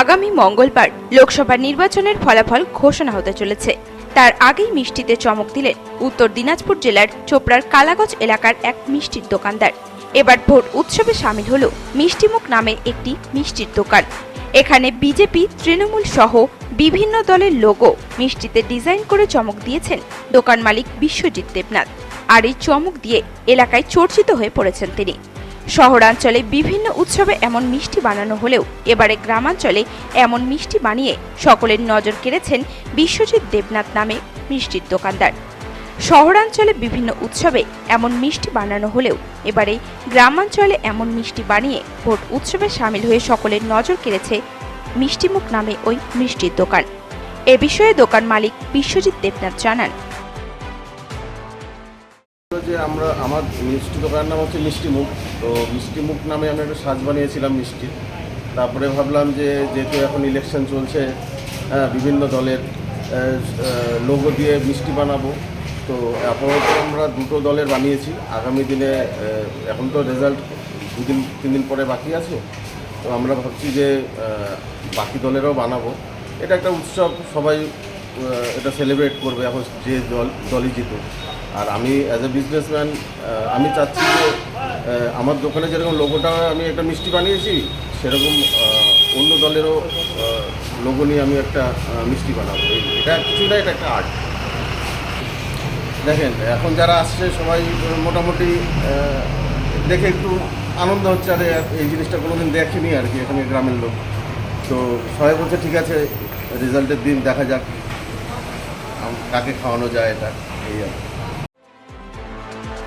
আগামী মঙ্গলবার লোকসভা নির্বাচনের ফলাফল ঘোষণা হতে চলেছে। তার আগেই মিষ্টিতে চমক দিলেন উত্তর দিনাজপুর জেলার চোপড়ার কালাগজ এলাকার এক মিষ্টির দোকানদার। এবার ভোট উৎসবে সামিল হল মিষ্টিমুখ নামের একটি মিষ্টির দোকান। এখানে বিজেপি, তৃণমূল সহ বিভিন্ন দলের লোগো মিষ্টিতে ডিজাইন করে চমক দিয়েছেন দোকান মালিক বিশ্বজিৎ দেবনাথ। আর এই চমক দিয়ে এলাকায় চর্চিত হয়ে পড়েছেন তিনি। শহরাঞ্চলে বিভিন্ন উৎসবে এমন মিষ্টি বানানো হলেও এবারে গ্রামাঞ্চলে এমন মিষ্টি বানিয়ে সকলের নজর কেড়েছেন বিশ্বজিৎ দেবনাথ নামে মিষ্টির দোকানদার। শহরাঞ্চলে বিভিন্ন উৎসবে এমন মিষ্টি বানানো হলেও এবারে গ্রামাঞ্চলে এমন মিষ্টি বানিয়ে ভোট উৎসবে সামিল হয়ে সকলের নজর কেড়েছে মিষ্টিমুখ নামে ওই মিষ্টির দোকান। এ বিষয়ে দোকান মালিক বিশ্বজিৎ দেবনাথ জানান যে আমরা, আমার মিষ্টি দোকানের নাম হচ্ছে মিষ্টি মুখ। তো মিষ্টি মুখ নামে আমি একটা সাজ বানিয়েছিলাম মিষ্টি। তারপরে ভাবলাম যে, যেহেতু এখন ইলেকশন চলছে হ্যাঁ বিভিন্ন দলের লোগো দিয়ে মিষ্টি বানাবো। তো আপাতত আমরা দুটো দলের বানিয়েছি। আগামী দিনে এখন তো রেজাল্ট দুদিন তিন দিন পরে বাকি আছে। তো আমরা ভাবছি যে বাকি দলেরও বানাবো। এটা একটা উৎসব, সবাই এটা সেলিব্রেট করবে। এখন যে দল, দলই জিতুক। আর আমি অ্যাজ এ বিজনেসম্যান আমি চাচ্ছি যে আমার দোকানে যেরকম লোগোটা আমি একটা মিষ্টি বানিয়েছি, সেরকম অন্য দলেরও লোগো নিয়ে আমি একটা মিষ্টি বানাবো। এটা কিছু না এটা একটা আর্ট দেখেন, এখন যারা আসছে, সবাই মোটামুটি দেখে একটু আনন্দ হচ্ছে, আরে, এই জিনিসটা কোনোদিন দেখেনি আর কি, এখানে গ্রামের লোক। তো সবাই বলছে, ঠিক আছে, রেজাল্টের দিন দেখা যাক কাকে খাওয়ানো যায় এটা, এই আর।